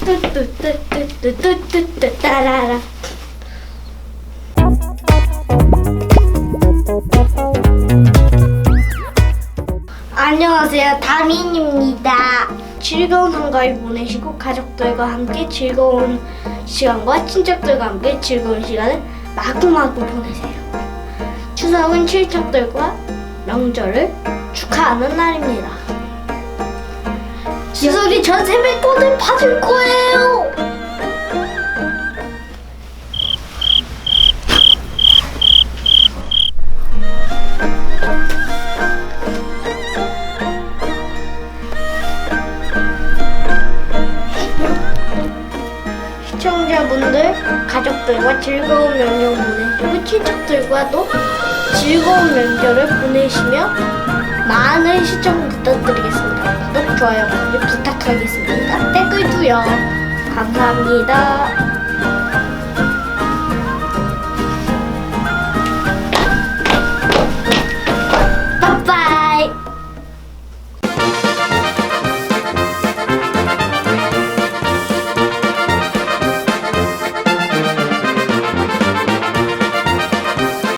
뚜뚜뚜뚜뚜뚜뚜뚜 따라라. 안녕하세요. 다민입니다. 즐거운 한가위 보내시고 가족들과 함께 즐거운 시간과 친척들과 함께 즐거운 시간을 마구마구 보내세요. 추석은 친척들과 명절을 축하하는 날입니다. 지석이 전 세뱃돈을 받을 거예요. 시청자분들, 가족들과 즐거운 명절 보내시고 친척들과도 즐거운 명절을 보내시며 많은 시청 부탁드리겠습니다. 구독, 좋아요, 부탁하겠습니다. 댓글도요. 감사합니다.